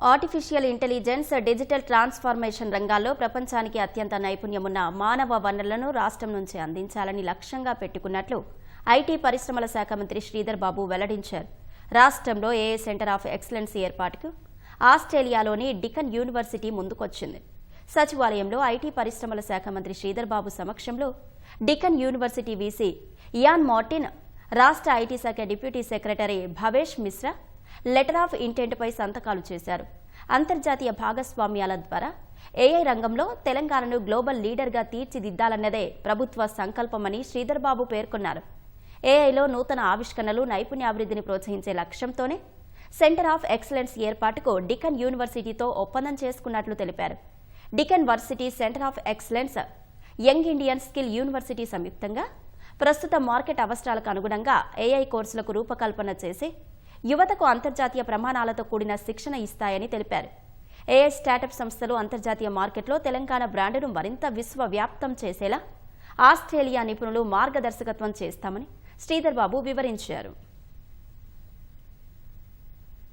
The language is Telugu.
ఆర్టిఫిషియల్ ఇంటెలిజెన్స్ డిజిటల్ ట్రాన్స్ఫార్మేషన్ రంగాల్లో ప్రపంచానికి అత్యంత నైపుణ్యమున్న మానవ వనరులను రాష్ట్రం నుంచి అందించాలని లక్ష్యంగా పెట్టుకున్నట్లు ఐటీ పరిశ్రమల శాఖ మంత్రి శ్రీధర్ బాబు వెల్లడించారు. రాష్ట్రంలో ఏఏ సెంటర్ ఆఫ్ ఎక్సలెన్స్ ఏర్పాటుకు ఆస్ట్రేలియాలోని డికన్ యూనివర్సిటీ ముందుకొచ్చింది. సచివాలయంలో ఐటీ పరిశ్రమల శాఖ మంత్రి శ్రీధర్ బాబు సమక్షంలో Deakin university VC Ian Martin రాష్ట్ర ఐటీ శాఖ deputy secretary Bhavesh Mishra letter of ఇంటెంట్పై సంతకాలు చేశారు. అంతర్జాతీయ భాగస్వామ్యాల ద్వారా ఏఐ రంగంలో తెలంగాణను గ్లోబల్ లీడర్గా తీర్చిదిద్దాలన్నదే ప్రభుత్వ సంకల్పమని శ్రీధర్బాబు పేర్కొన్నారు. ఏఐలో నూతన ఆవిష్కరణలు నైపుణ్యాభివృద్ధిని ప్రోత్సహించే లక్ష్యంతోనే సెంటర్ ఆఫ్ ఎక్సలెన్స్ ఏర్పాటుకు డికన్ యూనివర్సిటీతో ఒప్పందం చేసుకున్నట్లు తెలిపారు. Deakin varsity centre of excellence young Indian skill university సంయుక్తంగా ప్రస్తుత మార్కెట్ అవసరాలకు అనుగుణంగా ఏఐ కోర్సులకు రూపకల్పన చేసి యువతకు అంతర్జాతీయ ప్రమాణాలతో కూడిన శిక్షణ ఇస్తాయని తెలిపారు. ఏఐ స్టార్టప్ సంస్థలు అంతర్జాతీయ మార్కెట్లో తెలంగాణ బ్రాండును మరింత విశ్వవ్యాప్తం చేసేలా ఆస్ట్రేలియా నిపుణులు మార్గదర్శకత్వం చేస్తామని శ్రీధర్ బాబు వివరించారు.